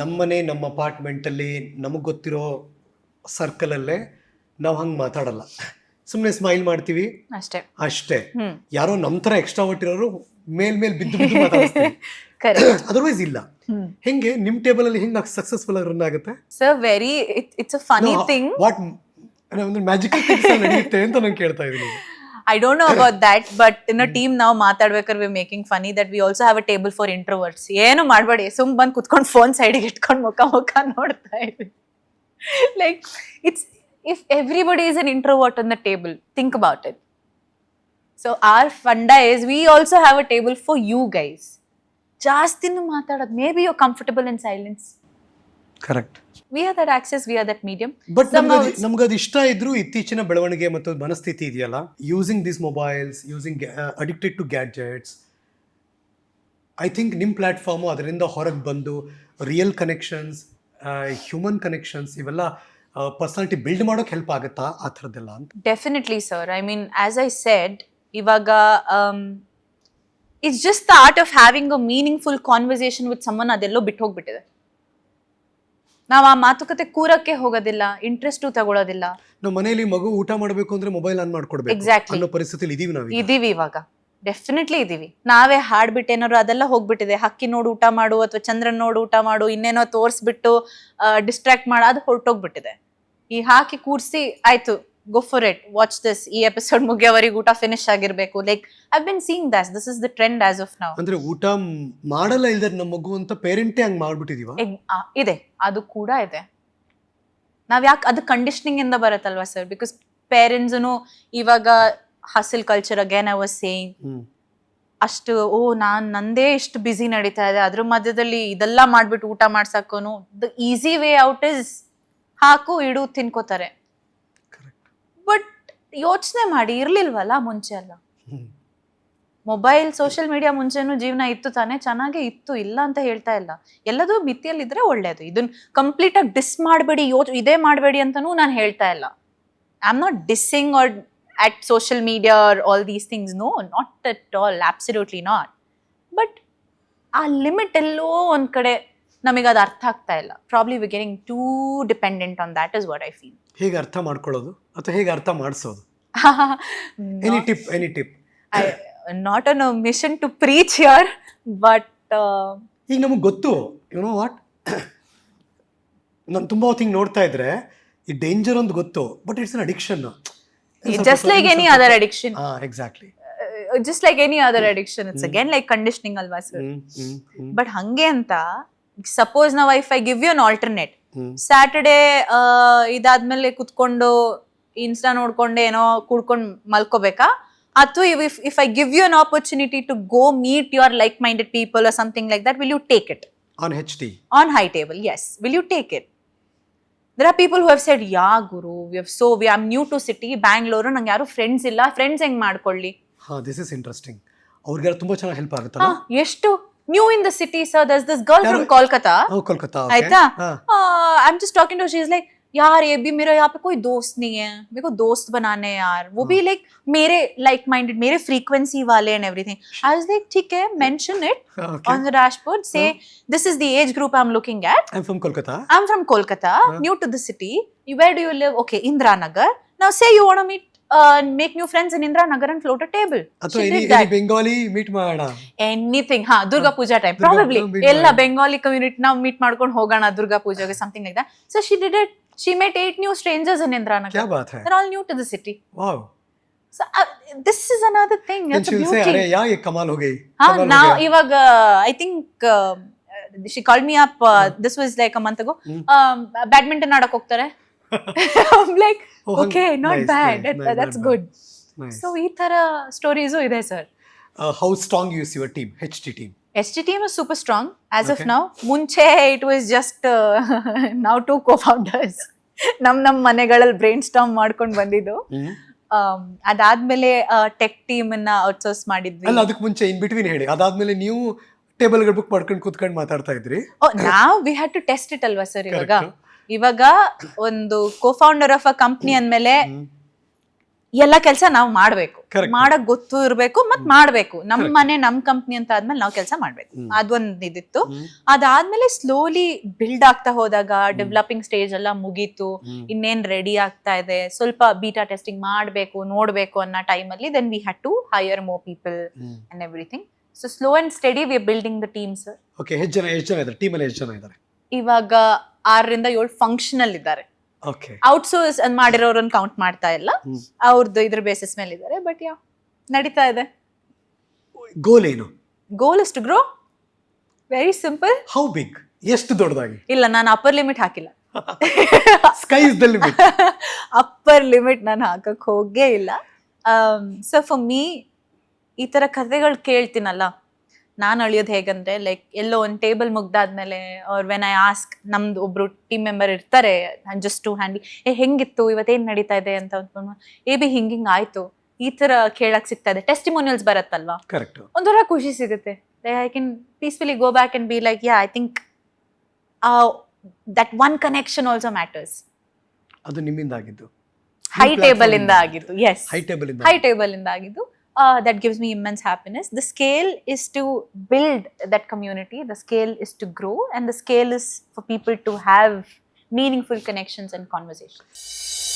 ನಮ್ಮನೆ ನಮ್ಮ ಅಪಾರ್ಟ್ಮೆಂಟಲ್ಲಿ ನಮಗೆ ಗೊತ್ತಿರೋ ಸರ್ಕಲಲ್ಲೇ ನಾವು ಹಂಗೆ ಮಾತಾಡಲ್ಲ. ಸುಮ್ಮನೆ ಸ್ಮೈಲ್ ಮಾಡ್ತೀವಿ. ಅಷ್ಟೇ. ಅಷ್ಟೇ. ಯಾರೋ ನಮ್ಮ ಥರ ಎಕ್ಸ್ಟ್ರಾ ಇರೋರು ಮೇಲ್ ಮೇಲ್ ಬಿದ್ದು ಬಿದ್ದು ಮಾತಾಡ್ತೀವಿ ಅದರ್ವೈಸ್ ಇಲ್ಲ. ಹೆಂಗೆ ನಿಮ್ಮ ಟೇಬಲಲ್ಲಿ ಹೆಂಗೆ ಸಕ್ಸಸ್ಫುಲ್ ಆಗಿ ರನ್ ಆಗುತ್ತೆ? Sir very it's a funny thing what ಅಂದ್ರೆ ಮ್ಯಾಜಿಕಲ್ ನಡೆಯುತ್ತೆ ಅಂತ ನಾನು ಕೇಳ್ತಾ ಇದ್ದೀನಿ. I don't know about that but in team ನಾವು ಮಾತಾಡ್ಬೇಕಾದ್ರೆ we making funny that we also have a table for introverts ಏನು ಮಾಡಬೇಡಿ ಸುಮ್ ಬಂದು ಕುತ್ಕೊಂಡು ಫೋನ್ ಸೈಡಿಗೆ ಇಟ್ಕೊಂಡು ಮುಖ ಮುಖ ನೋಡ್ತಾ ಇದ್ವಿ. Like it's if everybody is an introvert on the table think about it so or fun is we also have a table for you guys ಜಾಸ್ತಿನೂ ಮಾತಾಡೋದು maybe you comfortable in silence correct we are that access we are that medium but ನಮ್ಗೆ ಅದು ಇಷ್ಟ ಇದ್ರೂ ಇತ್ತೀಚಿನ ಬೆಳವಣಿಗೆ ಮತ್ತು ಮನಸ್ಥಿತಿ ಇದೆಯಲ್ಲ using these mobiles using addicted to gadgets I think ನಿಮ್ಮ ಪ್ಲ್ಯಾಟ್ಫಾರ್ಮು ಅದರಿಂದ ಹೊರಗೆ ಬಂದು ರಿಯಲ್ ಕನೆಕ್ಷನ್ಸ್ ಹ್ಯೂಮನ್ ಕನೆಕ್ಷನ್ಸ್ ಇವೆಲ್ಲ ಪರ್ಸನಾಲಿಟಿ ಬಿಲ್ಡ್ ಮಾಡೋಕೆ ಹೆಲ್ಪ್ ಆಗುತ್ತಾ ಆ ಥರದ್ದೆಲ್ಲ ಅಂತ? Definitely sir I mean as I said ಇವಾಗ it's just the art of having a meaningful conversation with someone ಅದೆಲ್ಲೋ ಬಿಟ್ಟು ಹೋಗ್ಬಿಟ್ಟಿದೆ ನಾವು ಆ ಮಾತುಕತೆ ಕೂರಕ್ಕೆ ಹೋಗೋದಿಲ್ಲ ಇಂಟ್ರೆಸ್ಟ್ ತಗೊಳ್ಳೋದಿಲ್ಲ ನಾವು ಮನೆಯಲ್ಲಿ ಮಗು ಊಟ ಮಾಡಬೇಕು ಅಂದ್ರೆ ಮೊಬೈಲ್ ಆನ್ ಮಾಡ್ಕೊಡ್ಬೇಕು ಎಕ್ಸಾಕ್ಟ್ ಅನ್ನೋ ಪರಿಸ್ಥಿತಿಲಿ ಇದೀವಿ ನಾವು ಇದೀವಿ ಇವಾಗ. ಡೆಫಿನೆಟ್ಲಿ ಇದೀವಿ. ನಾವೇ ಹಾಡ್ಬಿಟ್ಟು ಏನಾದ್ರು ಅದೆಲ್ಲ ಹೋಗ್ಬಿಟ್ಟಿದೆ. ಹಕ್ಕಿ ನೋಡು ಊಟ ಮಾಡು ಅಥವಾ ಚಂದ್ರನ್ ನೋಡು ಊಟ ಮಾಡು ಇನ್ನೇನೋ ತೋರಿಸ್ಬಿಟ್ಟು ಡಿಸ್ಟ್ರಾಕ್ಟ್ ಮಾಡು ಅದು ಹೊರಟೋಗ್ಬಿಟ್ಟಿದೆ. ಈ ಹಾಕಿ ಕೂರ್ಸಿ ಆಯ್ತು. Go for it watch this ಈ ಎಪಿಸೋಡ್ ಮುಗಿಯೋವರೆಗೆ ಊಟ ಫಿನಿಶ್ ಆಗಿರ್ಬೇಕು. Like I been seeing this this is the trend as of ನಾವು ಅಂದ್ರೆ ಊಟ ಮಾಡಲ್ಲ ಇಲ್ದರೆ ನಮ್ಮ ಮಗು ಅಂತ ಪೇರೆಂಟೇ ಹಂಗ್ ಮಾಡ್ಬಿಟ್ಟಿದೀವ? ಇದೆ. ಅದು ಕೂಡ ಇದೆ. ನಾವ್ ಯಾಕೆ ಅದು ಕಂಡೀಷನಿಂಗ್ ಇಂದ ಬರುತ್ತಲ್ವಾ ಸರ್ ಬಿಕಾಸ್ ಪೇರೆಂಟ್ಸ್ನು ಇವಾಗ hustle culture again I was saying ಅಷ್ಟು ಓ ನಾನ್ ನಂದೇ ಇಷ್ಟು ಬ್ಯುಸಿ ನಡೀತಾ ಇದೆ. ಅದ್ರ ಮಧ್ಯದಲ್ಲಿ ಇದೆಲ್ಲ ಮಾಡ್ಬಿಟ್ಟು ಊಟ ಮಾಡ್ಸಕ್ಕೂ the easy way out is ಹಾಕು ಇಡು ತಿನ್ಕೋತಾರೆ. ಬಟ್ ಯೋಚನೆ ಮಾಡಿ ಇರ್ಲಿಲ್ವಲ್ಲ ಮುಂಚೆ ಅಲ್ಲ ಮೊಬೈಲ್ ಸೋಷಿಯಲ್ ಮೀಡಿಯಾ ಮುಂಚೆನು ಜೀವನ ಇತ್ತು ತಾನೇ ಚೆನ್ನಾಗೇ ಇತ್ತು ಇಲ್ಲ ಅಂತ ಹೇಳ್ತಾ ಇಲ್ಲ. ಎಲ್ಲದೂ ಮಿತಿಯಲ್ಲಿದ್ರೆ ಒಳ್ಳೇದು. ಇದನ್ನ ಕಂಪ್ಲೀಟ್ ಆಗಿ ಡಿಸ್ ಮಾಡಬೇಡಿ ಯೋಚ್ ಇದೇ ಮಾಡಬೇಡಿ ಅಂತಾನೂ ನಾನು ಹೇಳ್ತಾ ಇಲ್ಲ. I am not dissing or at social media or all these things no not at all absolutely not but ಆ ಲಿಮಿಟ್ ಎಲ್ಲೋ ಒಂದು ಕಡೆ ನಮಗೆ ಅದು ಅರ್ಥ ಆಗ್ತಾ ಇಲ್ಲ. Probably we getting too dependent on that is what I feel ಹೇಗೆ ಅರ್ಥ ಮಾಡ್ಕೊಳ್ಳೋದು ಅಥವಾ ಹೇಗೆ ಅರ್ಥ ಮಾಡಿಸೋದು? Any tip any tip I not on mission to preach your but ಈಗ ನಮಗೆ ಗೊತ್ತು ಯು ನೋ ವಾಟ್ ನಾನು ತುಂಬ ಹೊತ್ತಿಗೆ ನೋಡ್ತಾ ಇದ್ರೆ ಈ ಡೇಂಜರ್ ಅಂತ ಗೊತ್ತು but it's an addiction just like any other addiction exactly just like any other addiction it's it's like like ಅಲ್ವಾ sir but hmm hmm But ಹಂಗೆ ಅಂತ ಸಪೋಸ್ ನಾವು if I give you an alternate Saturday ಇದಾದ್ಮೇಲೆ ಕುತ್ಕೊಂಡು Insta ನೋಡ್ಕೊಂಡು ಏನೋ ಕುಡ್ಕೊಂಡು ಮಲ್ಕೋಬೇಕಾ? ಅಥವಾ if if I give you an opportunity to go meet your like minded people or something like that will you take it on H T on high table yes. Will you take it there or people who have said yeah Guru we have so we am new to city bangalore ನಂಗೆ ಯಾರು friends ಇಲ್ಲ friends ಹೆಂಗ್ ಮಾಡ್ಕೊಳ್ಳಿ? ಹಾ this is interesting ಅವ್ರಿಗೆ ತುಂಬಾ ಚೆನ್ನಾಗಿ help ಆಗುತ್ತಲ್ಲ? ಹಾ ಎಷ್ಟು? New in the city sir does this girl ಯಾರು? ಫ್ರಮ್ ಕೋಲ್ಕತಾ ಓ ಕೋಲ್ಕತ್ತಾ ಆಯ್ತಾ ಹಾ I am just talking to she is like यार ये भी मेरा यहाँ पे कोई दोस्त नहीं है मेरे को दोस्त बनाने हैं यार वो भी लाइक मेरे लाइक माइंडेड मेरे फ्रीक्वेंसी वाले and everything I was like ठीक है mention it okay on the dashboard say this is the age group i'm looking at I from Kolkata I'm from Kolkata, Huh? new to the city. You- Where do you live? Okay, Indra Nagar. Now say you want to meet, uh, make new friends in Indra Nagar and float a table. ಅಥವಾ She any did that. Bengali meet ಮಾಡೋಣ Anything, ha, Durga Puja time. Durga Probably. Puja meet ಎಲ್ಲ ಮಾಡೋಣ. Bengali community ನಾವು meet ಮಾಡ್ಕೊಂಡು ಹೋಗೋಣ ದುರ್ಗಾ ಪೂಜೆಗೆ something like that. So she did it. She met eight new strangers in Indra ಕ್ಯಾ Nagar. Baat high They're all new to the city. Wow So uh, this is another thing. then That's a she'll say beauty. ಅರೆ ಯಾ ये ಕಮಾಲ್ हो गई ಹಾ ಕಮಾಲ್ हो ನಾವು गया ಇವಾಗ I think she call me up this was like a month ago hmm. Badminton ಆಡಕ್ ಹೋಗ್ತಾರೆ like Oh, hang- okay not nice, bad nice, nice, that's not good Nice. So ಈ ತರ ಸ್ಟೋರೀಸು ಇದೆ sir how strong is your team H T team S T team super strong as of Okay. Now ಮುಂಚೆ it was just ನಾವು two co founders ನಮ್ ನಮ್ ಮನೆಗಳಲ್ಲಿ brain storm ಮಾಡ್ಕೊಂಡು ಬಂದಿದ್ದು. Um, ಅದಾದ್ಮೇಲೆ ಟೆಕ್ ಟೀಮ್ ಅನ್ನ ಔಟ್ಸೋರ್ಸ್ ಮಾಡಿದ್ವಿ. ಅಲ್ಲ ಅದಕ್ಕೆ ಮುಂಚೆ ಇನ್ ಬಿಟ್ವೀನ್ ಹೇಳಿ. ಅದಾದ್ಮೇಲೆ ನೀವು ಟೇಬಲ್ಗಳು ಬುಕ್ ಮಾಡ್ಕೊಂಡು ಕೂತ್ಕೊಂಡು ಮಾತಾಡ್ತಾ ಇದ್ರಿ. ನಾವು we had to test it ಅಲ್ವಾ ಸರ್ ಇವಾಗ? Correct. ಇವಾಗ ಒಂದು co founder of a company ಅಂದ್ಮೇಲೆ. ಎಲ್ಲ ಕೆಲಸ ನಾವು ಮಾಡ್ಬೇಕು. ಮಾಡಕ್ ಗೊತ್ತು ಇರ್ಬೇಕು ಮತ್ ಮಾಡ್ಬೇಕು. ನಮ್ ಮನೆ ನಮ್ ಕಂಪ್ನಿ ಅಂತ ಆದ್ಮೇಲೆ ನಾವು ಕೆಲಸ ಮಾಡ್ಬೇಕು. ಅದೊಂದ್ ಇದಿತ್ತು. ಅದಾದ್ಮೇಲೆ ಸ್ಲೋಲಿ ಬಿಲ್ಡ್ ಆಗ್ತಾ ಹೋದಾಗ ಡೆವಲಪಿಂಗ್ ಸ್ಟೇಜ್ ಎಲ್ಲ ಮುಗೀತು. ಇನ್ನೇನ್ ರೆಡಿ ಆಗ್ತಾ ಇದೆ? ಸ್ವಲ್ಪ ಬೀಟಾ ಟೆಸ್ಟಿಂಗ್ ಮಾಡ್ಬೇಕು ನೋಡ್ಬೇಕು ಅನ್ನೋ ಟೈಮಲ್ಲಿ then we had to hire more people. And everything so slow and steady we building the teams okay ಎಷ್ಟು ಜನ ಎಷ್ಟು ಜನ ಇದ್ದಾರೆ. ಟೀಮಲ್ಲಿ ಎಷ್ಟು ಜನ ಇದ್ದಾರೆ. ಇವಾಗ ಆರರಿಂದ ಏಳು ಫಂಕ್ಷನಲ್ ಇದ್ದಾರೆ. ಓಕೆ ಔಟ್ಸೋರ್ಸ್ ಮಾಡಿರೋರನ್ನ ಕೌಂಟ್ ಮಾಡ್ತಾ ಇಲ್ಲ. ಅವ್ರದ್ದು ಇದ್ರ ಬೇಸಿಸ್ ಮೇಲೆ ಇದ್ದಾರೆ ಬಟ್ ಯಾ ನಡೀತಾ ಇದೆ. ಗೋಲ್ ಏನು? Goal is to grow very simple how big ಎಷ್ಟು ದೊಡ್ಡದಾಗಿ? ಇಲ್ಲ ನಾನು ಅಪ್ಪರ್ ಲಿಮಿಟ್ ಹಾಕಿಲ್ಲ. Sky is the limit upper limit ನಾನು ಹಾಕಕ್ ಹೋಗೇ ಇಲ್ಲ. ಸೊ ಫಾರ್ ಮೀ ಈ ತರ ಕಥೆಗಳು ಕೇಳ್ತೀನಲ್ಲ ನಾನು ಅಳಿಯೋದು ಹೇಗಂದ್ರೆ ಲೈಕ್ ಎಲ್ಲೋ ಒಂದು ಟೇಬಲ್ ಮುಗ್ದಾದ್ಮೇಲೆ ಅವ್ರ ವೆನ್ ಐ ಆಸ್ಕ್ ನಮ್ದು ಒಬ್ರು ಟೀಮ್ ಮೆಂಬರ್ ಇರ್ತಾರೆ ಜಸ್ಟ್ ಟು ಹ್ಯಾಂಡಲ್ ಏ ಹೆಂಗಿತ್ತು? ಇವತ್ತೇನ್ ನಡೀತಾ ಇದೆ? ಅಂತ ಅಂದ್ಕೊಂಡು ಏ ಬಿ ಹಿಂಗ್ ಹಿಂಗೆ ಆಯ್ತು. ಈ ತರ ಕೇಳಕ್ ಸಿಗ್ತಾ ಇದೆ. ಟೆಸ್ಟಿಮೋನಿಯಲ್ಸ್ ಬರತ್ತಲ್ವಾ? ಕರೆಕ್ಟ್ ಒಂಥರ ಖುಷಿ ಸಿಗುತ್ತೆ. I can peacefully go back and be like yeah I think that one connection also matters ಅದು ನಿಮ್ಮಿಂದ ಆಗಿದ್ದು. ಹೈ ಟೇಬಲ್ ಇಂದ ಆಗಿದ್ದು. Yes high table high table ಇಂದ ಆಗಿದ್ದು. uh, that gives me immense happiness. The scale is to build that community, the scale is to grow, and the scale is for people to have meaningful connections and conversations.